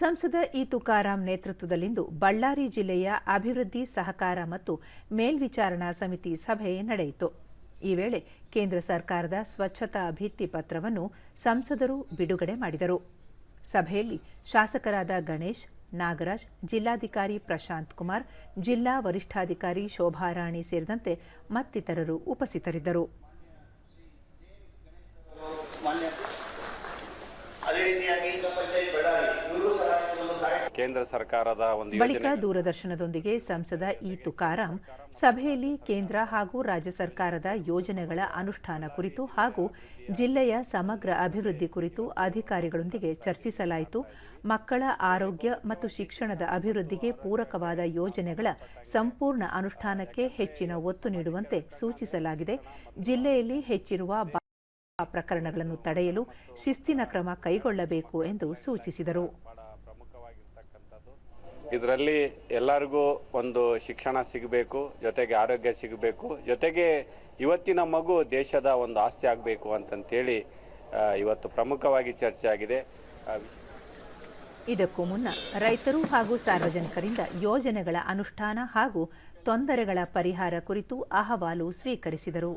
ಸಂಸದ ಇ ತುಕಾರಾಂ ನೇತೃತ್ವದಲ್ಲಿಂದು ಬಳ್ಳಾರಿ ಜಿಲ್ಲೆಯ ಅಭಿವೃದ್ಧಿ ಸಹಕಾರ ಮತ್ತು ಮೇಲ್ವಿಚಾರಣಾ ಸಮಿತಿ ಸಭೆ ನಡೆಯಿತು. ಈ ವೇಳೆ ಕೇಂದ್ರ ಸರ್ಕಾರದ ಸ್ವಚ್ಛತಾ ಭಿತ್ತಿ ಪತ್ರವನ್ನು ಸಂಸದರು ಬಿಡುಗಡೆ ಮಾಡಿದರು. ಸಭೆಯಲ್ಲಿ ಶಾಸಕರಾದ ಗಣೇಶ್, ನಾಗರಾಜ್, ಜಿಲ್ಲಾಧಿಕಾರಿ ಪ್ರಶಾಂತ್ ಕುಮಾರ್, ಜಿಲ್ಲಾ ವರಿಷ್ಠಾಧಿಕಾರಿ ಶೋಭಾರಾಣಿ ಸೇರಿದಂತೆ ಮತ್ತಿತರರು ಉಪಸ್ಥಿತರಿದ್ದರು. ಅದೇ ರೀತಿಯಾಗಿ ಕೇಂದ್ರ ಸರ್ಕಾರದ ಒಂದು ಬಳಿಕ ದೂರದರ್ಶನದೊಂದಿಗೆ ಸಂಸದ ಇ ತುಕಾರಾಂ ಸಭೆಯಲ್ಲಿ ಕೇಂದ್ರ ಹಾಗೂ ರಾಜ್ಯ ಸರ್ಕಾರದ ಯೋಜನೆಗಳ ಅನುಷ್ಠಾನ ಕುರಿತು ಹಾಗೂ ಜಿಲ್ಲೆಯ ಸಮಗ್ರ ಅಭಿವೃದ್ಧಿ ಕುರಿತು ಅಧಿಕಾರಿಗಳೊಂದಿಗೆ ಚರ್ಚಿಸಲಾಯಿತು. ಮಕ್ಕಳ ಆರೋಗ್ಯ ಮತ್ತು ಶಿಕ್ಷಣದ ಅಭಿವೃದ್ಧಿಗೆ ಪೂರಕವಾದ ಯೋಜನೆಗಳ ಸಂಪೂರ್ಣ ಅನುಷ್ಠಾನಕ್ಕೆ ಹೆಚ್ಚಿನ ಒತ್ತು ನೀಡುವಂತೆ ಸೂಚಿಸಲಾಗಿದೆ. ಜಿಲ್ಲೆಯಲ್ಲಿ ಹೆಚ್ಚಿರುವ ಬಾ- ಪ್ರಕರಣಗಳನ್ನು ತಡೆಯಲು ಶಿಸ್ತಿನ ಕ್ರಮ ಕೈಗೊಳ್ಳಬೇಕು ಎಂದು ಸೂಚಿಸಿದರು. ಪ್ರಮುಖವಾಗಿರ್ತಕ್ಕಂಥದ್ದು ಇದರಲ್ಲಿ ಎಲ್ಲರಿಗೂ ಒಂದು ಶಿಕ್ಷಣ ಸಿಗಬೇಕು ಜೊತೆಗೆ ಆರೋಗ್ಯ ಸಿಗಬೇಕು ಜೊತೆಗೆ ಇವತ್ತಿನ ಮಗು ದೇಶದ ಒಂದು ಆಸ್ತಿ ಆಗಬೇಕು ಅಂತಂತೇಳಿ ಇವತ್ತು ಪ್ರಮುಖವಾಗಿ ಚರ್ಚೆ ಆಗಿದೆ. ಇದಕ್ಕೂ ಮುನ್ನ ರೈತರು ಹಾಗೂ ಸಾರ್ವಜನಿಕರಿಂದ ಯೋಜನೆಗಳ ಅನುಷ್ಠಾನ ಹಾಗೂ ತೊಂದರೆಗಳ ಪರಿಹಾರ ಕುರಿತು ಅಹವಾಲು ಸ್ವೀಕರಿಸಿದರು.